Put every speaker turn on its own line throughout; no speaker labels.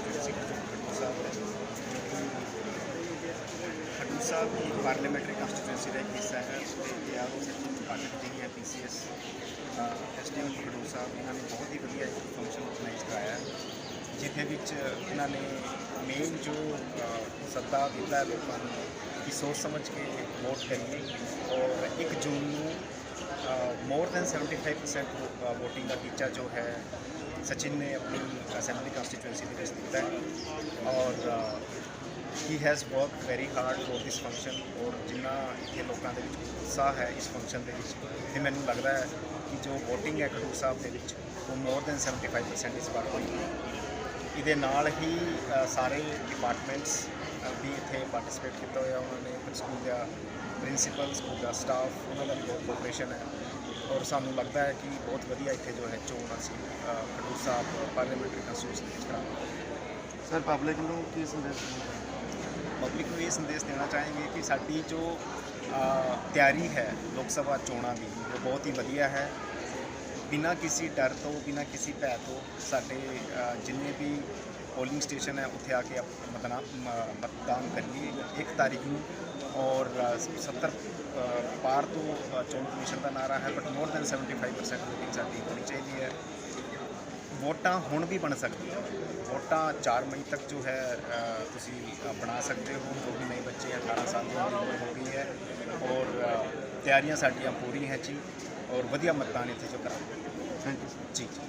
Institute Khadoor Sahib Khadoor Sahib ਦੀ parliamentary constituency ਦਾ ਹਿੱਸਾ ਹੈ ਤੇ ਆਪ ਸੱਚੀ ਪਾਰਟੀ ਦੀ ਹੈ ਪੀਸੀਐਸ ਐਸਡੀਐਮ ਖਡੂਰ ਸਾਹਿਬ, ਇਹਨਾਂ ਨੇ ਬਹੁਤ ਹੀ ਵਧੀਆ ਇੱਕ ਫੰਕਸ਼ਨ ਆਰਗੇਨਾਈਜ਼ ਕਰਾਇਆ ਜਿੱਥੇ ਵਿੱਚ ਇਹਨਾਂ ਨੇ ਮੇਨ ਜੋ ਸੱਤਾ ਦਿੱਤਾ ਹੈ ਲੋਕਾਂ ਨੂੰ ਕਿ ਸੋਚ ਸਮਝ ਕੇ ਵੋਟ ਕਰੀਏ ਔਰ 1 ਜੂਨ ਨੂੰ ਮੋਰ ਦੈਨ 75% ਵੋਟਿੰਗ ਦਾ ਟੀਚਾ ਜੋ ਹੈ ਸਚਿਨ ਨੇ ਆਪਣੀ ਅਸੈਂਬਲੀ ਕੰਸਟੀਟੂਐਂਸੀ ਦੇ ਵਿੱਚ ਦਿੱਤਾ ਹੈ ਔਰ he has work very hard for this function ਔਰ ਜਿੰਨਾ ਇੱਥੇ ਲੋਕਾਂ ਦੇ ਵਿੱਚ ਉਤਸ਼ਾਹ ਹੈ ਇਸ ਫੰਕਸ਼ਨ ਦੇ ਵਿੱਚ ਤੇ ਮੈਨੂੰ ਲੱਗਦਾ ਹੈ ਕਿ ਜੋ VOTING ਹੈ ਖਡੂਰ ਸਾਹਿਬ ਦੇ ਵਿੱਚ ਉਹ ਮੋਰ ਦੈਨ 75% ਇਸ ਵਾਰ ਹੋਈ ਇਹਦੇ ਨਾਲ ਹੀ ਸਾਰੇ ਡਿਪਾਰਟਮੈਂਟਸ ਵੀ ਇੱਥੇ ਪਾਰਟਿਸਿਪੇਟ ਕੀਤਾ ਹੋਇਆ ਉਹਨਾਂ ਨੇ ਫਿਰ ਸਕੂਲ ਦਾ ਪ੍ਰਿੰਸੀਪਲ ਸਕੂਲ ਦਾ ਸਟਾਫ ਉਹਨਾਂ ਦਾ ਵੀ ਬਹੁਤ ਕੋਆਪਰੇਸ਼ਨ ਹੈ ਔਰ ਸਾਨੂੰ ਲੱਗਦਾ ਹੈ ਕਿ ਬਹੁਤ ਵਧੀਆ ਇੱਥੇ ਜੋ ਹੈ ਚੋਣ ਅਸੀਂ ਅ, ਖਡੂਰ ਸਾਹਿਬ ਪਾਰਲੀਮੈਂਟਰੀ ਕੰਸਟੀਟਿਊਸ਼ਨ ਵਿੱਚ ਕਰਾਂਗੇ
ਸਰ ਪਬਲਿਕ ਨੂੰ ਕੀ ਸੰਦੇਸ਼ ਦੇਣਾ ਚਾਹੁੰਦੇ
ਪਬਲਿਕ ਨੂੰ ਇਹ ਸੰਦੇਸ਼ ਦੇਣਾ ਚਾਹਾਂਗੇ ਕਿ ਸਾਡੀ ਜੋ ਅ, ਤਿਆਰੀ ਹੈ ਲੋਕ ਸਭਾ ਚੋਣਾਂ ਦੀ ਉਹ ਬਹੁਤ ਹੀ ਵਧੀਆ ਹੈ ਬਿਨਾਂ ਕਿਸੇ ਡਰ ਤੋਂ ਬਿਨਾਂ ਕਿਸੇ ਭੈ ਤੋਂ ਸਾਡੇ ਅ, ਜਿੰਨੇ ਵੀ ਪੋਲਿੰਗ ਸਟੇਸ਼ਨ ਹੈ ਉੱਥੇ ਆ ਕੇ ਆਪ- ਮਤਨਾ ਮ- ਮਤਦਾਨ ਕਰੀਏ ਇੱਕ ਤਾਰੀਖ ਨੂੰ ਔਰ ਅ, 70 ਅ, ਪਾਰ ਤੋਂ ਚੋਣ ਕਮਿਸ਼ਨ ਦਾ ਨਾਰਾ ਹੈ ਬਟ ਮੋਰ ਦੈਨ 75% ਵੋਟਿੰਗ ਸਾਡੀ ਹੋਣੀ ਚਾਹੀਦੀ ਹੈ। ਵੋਟਾਂ ਹੁਣ ਵੀ ਬਣ ਸਕਦੀਆਂ। ਵੋਟਾਂ 4 ਮਈ ਤੱਕ ਜੋ ਹੈ ਤੁਸੀਂ ਬਣਾ ਸਕਦੇ ਹੋ। ਜੋ ਵੀ ਨਵੇਂ ਬੱਚੇ 18 ਸਾਲ ਦੀ ਉਮਰ ਹੋ ਗਈ ਹੈ ਔਰ ਤਿਆਰੀਆਂ ਸਾਡੀਆਂ ਪੂਰੀ ਹੈ ਜੀ ਔਰ ਵਧੀਆ ਮਤਦਾਨ ਇੱਥੇ ਜੋ ਕਰਾਂਗੇ।
ਥੈਂਕ ਯੂ
ਜੀ ਜੀ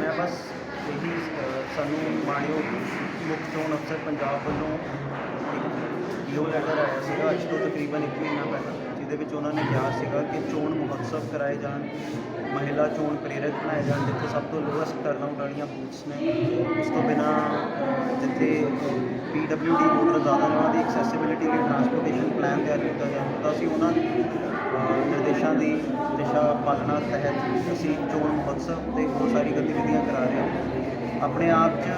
ਮੈਂ ਬਸ ਇਹੀ ਅ, ਸਾਨੂੰ ਮਾਣਯੋਗ ਮੁੱਖ ਚੋਣ ਅਫਸਰ ਪੰਜਾਬ ਵੱਲੋਂ ਇੱਕ ਲੀਓ ਲੈਟਰ ਆਇਆ ਸੀਗਾ ਅੱਜ ਤੋਂ ਤਕਰੀਬਨ ਇੱਕ ਮਹੀਨਾ ਪਹਿਲਾਂ ਜਿਹਦੇ ਵਿੱਚ ਉਹਨਾਂ ਨੇ ਕਿਹਾ ਸੀਗਾ ਕਿ ਚੋਣ ਮਹੋਤਸਵ ਕਰਾਏ ਜਾਣ ਮਹਿਲਾ ਚੋਣ ਪ੍ਰੇਰਕ ਬਣਾਏ ਜਾਣ ਜਿੱਥੇ ਸਭ ਤੋਂ ਲੋਐਸਟ ਟਰਨਆਊਟ ਵਾਲੀਆਂ ਬੂਥਸ ਨੇ। ਉਸ ਤੋਂ ਬਿਨਾ ਜਿੱਥੇ ਪੀਡਬਲਯੂਡੀ ਵੋਟਰ ਜ਼ਿਆਦਾ ਨੇ ਉਹਨਾਂ ਦੀ ਐਕਸੈਸਿਬਿਲਿਟੀ ਲਈ ਟਰਾਂਸਪੋਰਟੇਸ਼ਨ ਪਲਾਨ ਤਿਆਰ ਕੀਤਾ ਜਾਵੇ ਤਾਂ ਅਸੀਂ ਉਹਨਾਂ ਅ, ਨਿਰਦੇਸ਼ਾਂ ਦੀ ਦਿਸ਼ਾ ਪਾਲਣਾ ਤਹਿਤ ਅਸੀਂ ਚੋਣ ਮਹੋਤਸਵ ਤੇ ਬਹੁਤ ਸਾਰੀ ਗਤੀਵਿਧੀਆਂ ਕਰਾ ਰਹੇ ਹਾਂ। ਆਪਣੇ ਆਪ 'ਚ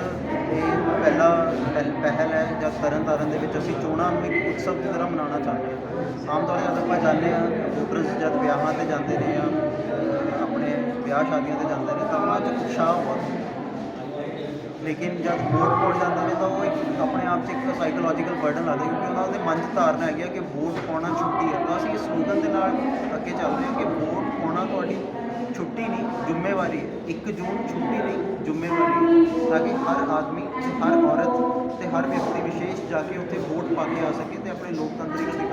ਇਹ ਪਹਿਲਾ ਪਹਿਲ ਪਹਿਲ ਹੈ ਜਦ ਤਰਨ ਤਾਰਨ ਦੇ ਵਿੱਚ ਅਸੀਂ ਚੋਣਾਂ ਨੂੰ ਇੱਕ ਉਤਸਵ ਦੀ ਤਰ੍ਹਾਂ ਮਨਾਉਣਾ ਚਾਹੁੰਦੇ ਹਾਂ। ਆਮ ਤੌਰ 'ਤੇ ਜਦ ਆਪਾਂ ਜਾਂਦੇ ਹਾਂ ਵੋਟਰਸ ਜਦ ਵਿਆਹਾਂ ਤੇ ਜਾਂਦੇ ਨੇ ਜਾਂ ਆਪਣੇ ਵਿਆਹ ਸ਼ਾਦੀਆਂ ਤੇ ਜਾਂਦੇ ਨੇ, ਤਾਂ ਉਹਨਾਂ 'ਚ ਉਤਸ਼ਾਹ ਬਹੁਤ ਲੇਕਿਨ ਜਦ ਵੋਟ ਪਾਉਣ ਜਾਂਦੇ ਨੇ, ਤਾਂ ਉਹ ਇੱਕ ਆਪਣੇ ਆਪ 'ਚ ਇੱਕ ਸਾਈਕੋਲੋਜੀਕਲ ਬਰਡਨ ਲੱਗਦਾ ਕਿਉਂਕਿ ਉਹਨਾਂ ਦੇ ਮਨ 'ਚ ਧਾਰਨਾ ਹੈਗੀ ਆ ਕਿ ਵੋਟ ਪਾਉਣਾ ਛੁੱਟੀ ਹੈ। ਤਾਂ ਅਸੀਂ ਇਸ ਸਲੋਗਨ ਦੇ ਨਾਲ ਅੱਗੇ ਚੱਲਦੇ ਹਾਂ ਕਿ ਵੋਟ ਪਾਉਣਾ ਤੁਹਾਡੀ ਛੁੱਟੀ ਨਹੀਂ, ਜ਼ਿੰਮੇਵਾਰੀ ਹੈ 1 ਜੂਨ ਛੁੱਟੀ ਨਹੀਂ ਜ਼ਿੰਮੇਵਾਰੀ ਹੈ, ਤਾਂ ਕਿ ਹਰ ਆਦਮੀ, ਹਰ ਔਰਤ ਤੇ ਹਰ ਵਿਅਕਤੀ ਵਿਸ਼ੇਸ਼ ਜਾ ਕੇ ਉੱਥੇ ਵੋਟ ਪਾ ਕੇ ਆ ਸਕੇ ਤੇ ਆਪਣੇ ਲੋਕਤੰਤਰੀ